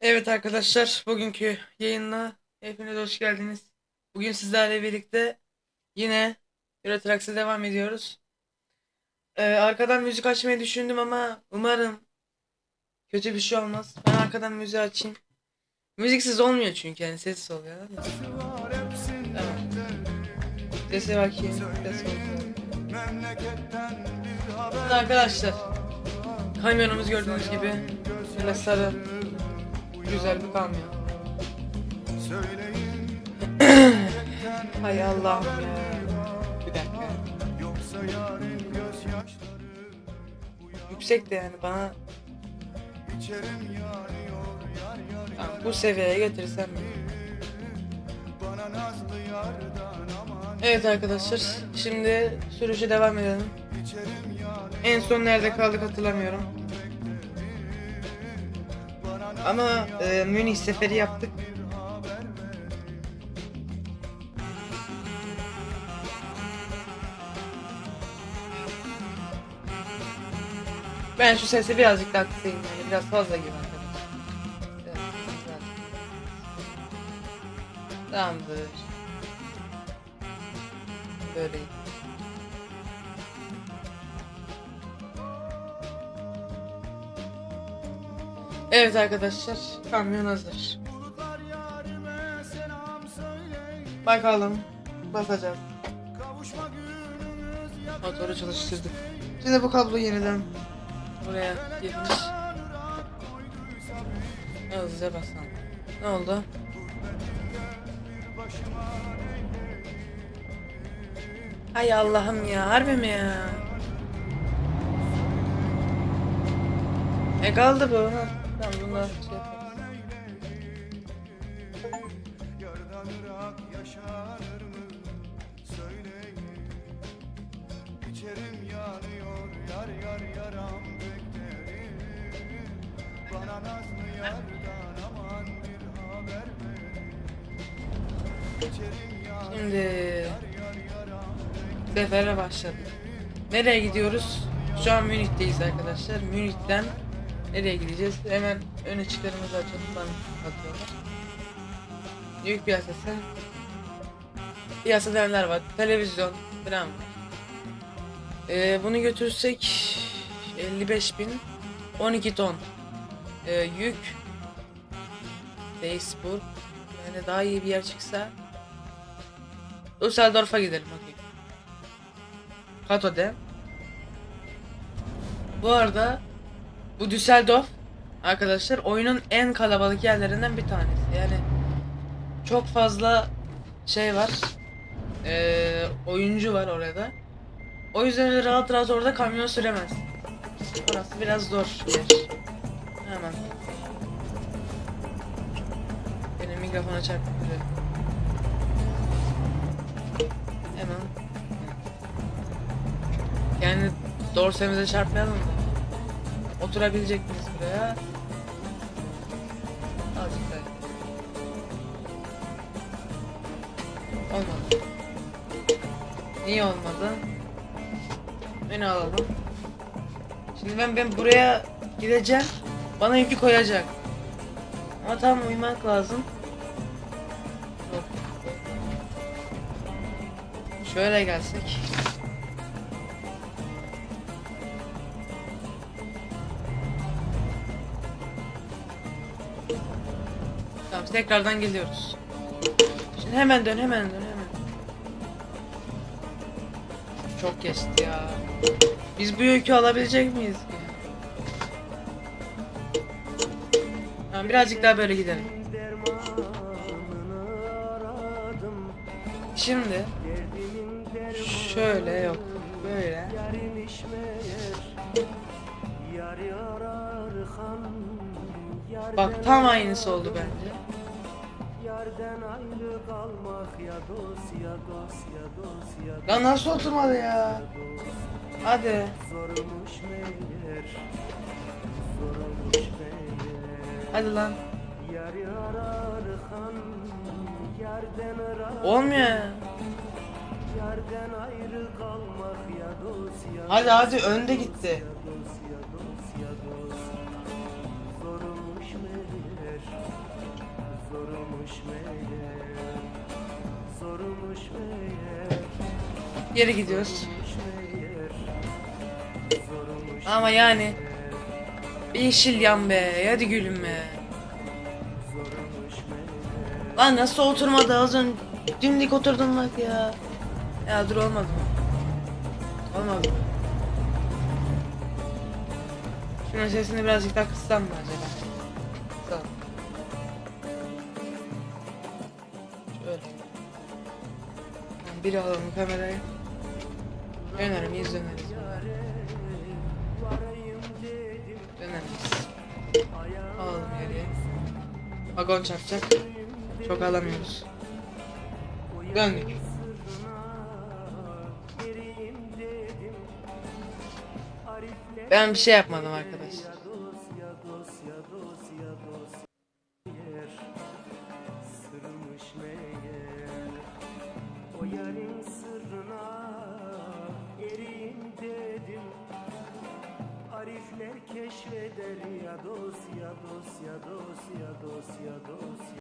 Evet arkadaşlar, bugünkü yayınla hepiniz hoş geldiniz. Bugün sizlerle birlikte yine Euro Trucks'a devam ediyoruz. Ee, arkadan müzik açmayı düşündüm ama umarım kötü bir şey olmaz. Ben arkadan müziği açayım. Müziksiz olmuyor çünkü yani sessiz oluyor. Tamam. Sese bakayım. Ses. Evet arkadaşlar. Kamyonumuz gördüğünüz gibi böyle sarı güzel bir kamyon. Hay Allah'ım ya. Bir dakika. Yüksek de yani bana Tamam, bu seviyeye getirsem Evet arkadaşlar şimdi sürüşe devam edelim. En son nerede kaldık hatırlamıyorum. Ama e, Münih seferi yaptık. Ben şu sesi birazcık daha kısayım yani biraz fazla gibi. Evet. Tamamdır. Böyle. Evet arkadaşlar, kamyon hazır. Bakalım, basacağız. Motoru çalıştırdık. Şimdi bu kablo yeniden buraya girmiş. Hızlıca basalım. Ne oldu? Hay Allah'ım ya, harbi mi ya? E kaldı bu. Tamam bunlar şey. İçerim yanıyor yar yar yaram beklerim Bana nazlı yardan aman bir haber ver İçerim yanıyor Şimdi yar yaram sefere başladık. Nereye gidiyoruz? Şu an Münih'teyiz arkadaşlar. Münih'ten nereye gideceğiz? Hemen ön açıklarımızı açalım. Bana atıyorlar. Büyük piyasası. Piyasada neler var? Televizyon falan var. Ee, bunu götürsek 55 bin 12 ton ee, yük Facebook yani daha iyi bir yer çıksa Düsseldorf'a gidelim okey. Kato'de. Bu arada bu Düsseldorf arkadaşlar oyunun en kalabalık yerlerinden bir tanesi. Yani çok fazla şey var. Ee, oyuncu var orada. O yüzden rahat rahat orada kamyon süremez. Orası biraz zor bir yer. Hemen. Benim mikrofona çarptı. Hemen. Yani dorsemize çarpmayalım da. Oturabilecek miyiz buraya? Azıcık daha. Olmadı. Niye olmadı? Beni alalım. Şimdi ben ben buraya gideceğim. Bana yükü koyacak. Ama tam uymak lazım. Şöyle gelsek. Tamam tekrardan geliyoruz. Şimdi hemen dön hemen dön hemen. Çok geçti ya. Biz bu yükü alabilecek miyiz ki? Tamam birazcık daha böyle gidelim. Şimdi şöyle yok böyle bak tam aynısı oldu bence. Yerden ayrı kalmak ya dost ya dost ya dost ya Lan nasıl oturmadı ya? Hadi. Zormuş meğer Zormuş meğer Hadi lan. Yar yarar han Yerden arar Olmuyor ya. Yerden ayrı kalmak ya dost ya Hadi hadi önde gitti. dost ya Geri gidiyoruz. Ama yani bir yeşil yan be. Hadi gülüm be. Lan nasıl oturmadı az önce dimdik oturdum bak ya. Ya dur olmadı? Olmadı? Şunun sesini birazcık daha kıssam mı acaba? Şöyle. Tamam, Bir alalım kamerayı. Döner miyiz döneriz. Döneriz. Alalım geriye. Vagon çarpacak. Çok alamıyoruz. Döndük. Ben bir şey yapmadım arkadaşlar. Sırmış meğer O yarın sırrına eriyim dedim. Arifler keşfeder ya dosya dosya dosya dosya dosya